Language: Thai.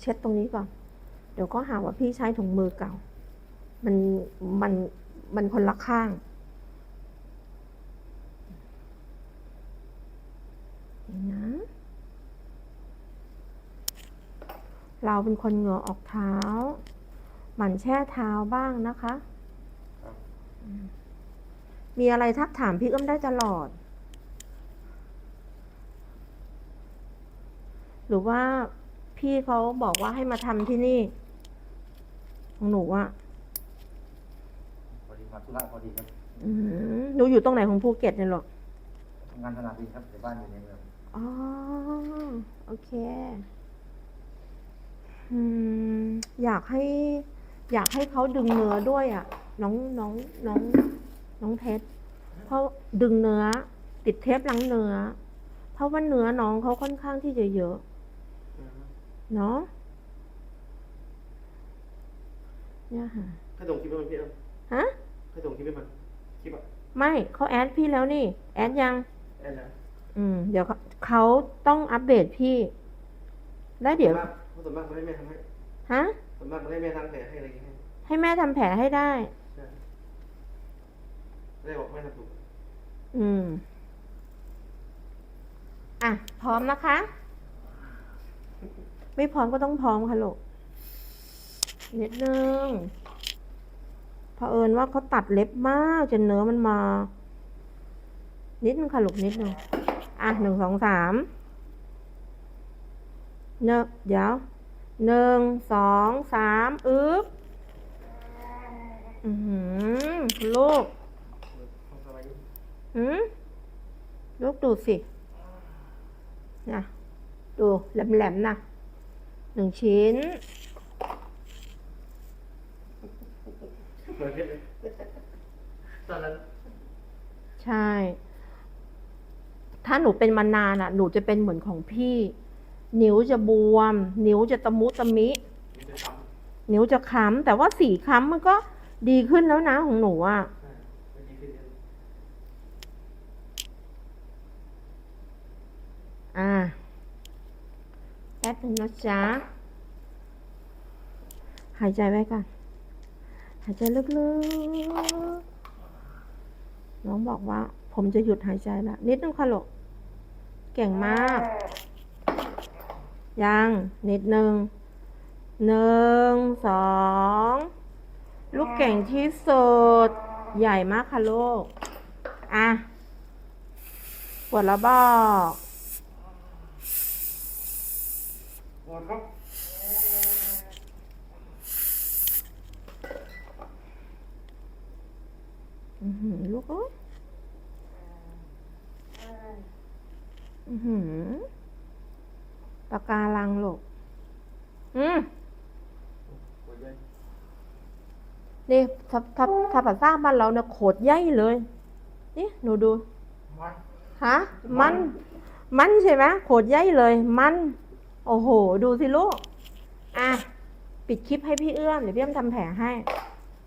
เช็ดตรงนี้ก่อน เดี๋ยวก็หาว่าพี่ใช้ถุงมือเก่า มัน มัน มันคนละข้างนี่นะเราเป็นคนเหงื่อออกเท้า หมั่นแช่เท้าบ้างนะคะมมีอะไรทักถามพี่เอื้อมได้ตลอดหรือว่า พี่เขาบอกว่าให้มาทำที่นี่ ของหนูอะพอดีมาธุระพอดีครับอืมหนูอยู่ตรงไหนของภูเก็ตเนี่ยหรอทำงานถนัดดีครับแต่บ้านอยู่ในเมืองอ๋อ โอเค อืม อยากให้ อยากให้เขาดึงเนื้อด้วยอะ่ะน้องน้องน้องน้องเพชรเพราะดึงเนื้อ ติดเทปล้างเนื้อ เพราะว่าเนื้อน้องเขาค่อนข้างที่จะเยอะ เนาะเนี่ยค่ะถ้าส่งคลิปให้มันพี่เอ้าฮะถ้าส่งคลิปให้มันคลิปอะไม่เขาแอดพี่แล้วนี่ แอดยัง แอนนะอืม เดี๋ยวเขาเขาต้องอัปเดตพี่ แล้วเดี๋ยว ส่วนมากส่วนมากมันให้แม่ทำให้ฮะ ส่วนมากมันให้แม่ทำแผลให้อะไรอย่างเงี้ยให้แม่ทำแผลให้ได้ ใช่แม่บอกแม่ทำถูก อืม อะ พร้อมนะคะ ไม่พร้อมก็ต้องพร้อมค่ะลูกนิดนึงเผอิญว่าเขาตัดเล็บมากจนเนื้อมันมา นิดนึงค่ะลูกนิดนึงอะหนึ่งสองสามเนอะเดี๋ยวหนึ่งสองสามอึ๊บอือหือลูกทำสบายดีหืมลูกดูสินะดูแหลมๆนะ หนึ่งชิ้น เหมือนเพชรเลยตอนนั้นใช่ ถ้าหนูเป็นมานานอะ หนูจะเป็นเหมือนของพี่ นิ้วจะบวม นิ้วจะตะมุตะมิ มันจะช้นิ้วจะค้ำแต่ว่าสีค้ำมันก็ดีขึ้นแล้วนะของหนูอะำใช่มันดีขึ้นเยอะ อ่าแป๊บนึงนะจ๊ะ หายใจไว้ก่อน หายใจลึกๆ น้องบอกว่า ผมจะหยุดหายใจแล้ว นิดนึงค่ะลูกเก่งมาก ยัง นิดนึงหนึ่งสองลูกเก่งที่สุด ใหญ่มากค่ะลูก อะปวดแล้วบอก พอครับ อือหือ ลูกเอ้ยอือหือปากการังลูกอืมปวดเยอะนี่ถ้าถ้าถ้าภาษาบ้านเราเนี่ยโขดใหญ่เลย นี่หนูดูมันฮะ มัน มันใช่ไหมโขดใหญ่เลย มัน โอ้โห ดูสิลูก อะ ปิดคลิปให้พี่เอื้อม เดี๋ยวพี่เอื้อมทำแผลให้